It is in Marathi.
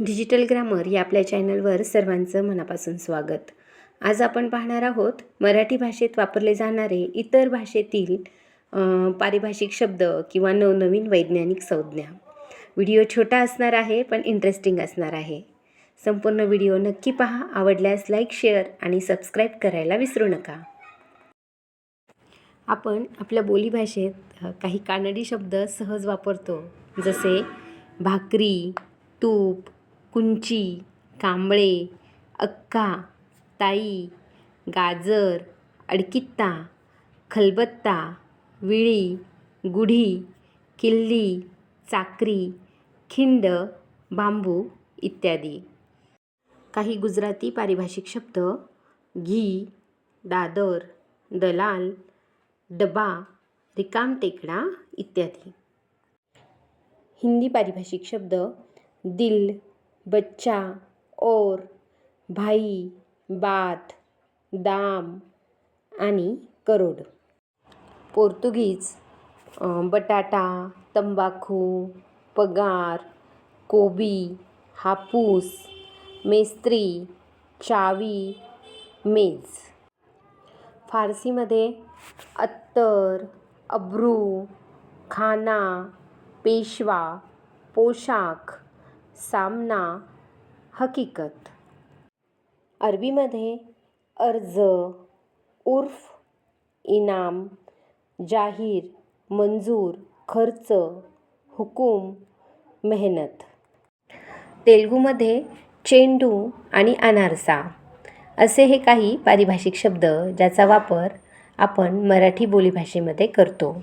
डिजिटल ग्रामर या आपल्या चॅनलवर सर्वांचं मनापासून स्वागत. आज आपण पाहणार आहोत मराठी भाषेत वापरले जाणारे इतर भाषेतील पारिभाषिक शब्द किंवा नवनवीन वैज्ञानिक संज्ञा. व्हिडिओ छोटा असणार आहे पण इंटरेस्टिंग असणार आहे. संपूर्ण व्हिडिओ नक्की पहा आवडल्यास लाईक शेअर आणि सबस्क्राईब करायला विसरू नका. आपण आपल्या बोलीभाषेत काही कानडी शब्द सहज वापरतो जसे भाकरी तूप कुंची कांबळे अक्का ताई गाजर अडकित्ता खलबत्ता विळी गुढी किल्ली चाकरी खिंड बांबू इत्यादी. काही गुजराती पारिभाषिक शब्द घी दादर दलाल डबा रिकाम टेकडा इत्यादी. हिंदी पारिभाषिक शब्द दिल बच्चा और भाई बात दाम आणि करोड. पोर्तुगीज बटाटा तंबाखू पगार कोबी हापूस मेस्त्री चावी मेज. फारसीमध्ये अत्तर अब्रू खाना पेशवा पोशाख सामना हकीकत. अरबीमध्ये अर्ज उर्फ इनाम जाहीर मंजूर खर्च हुकूम मेहनत. तेलगूमध्ये चेंडू आणि अनारसा असे हे काही पारिभाषिक शब्द ज्याचा वापर आपण मराठी बोलीभाषेमध्ये करतो.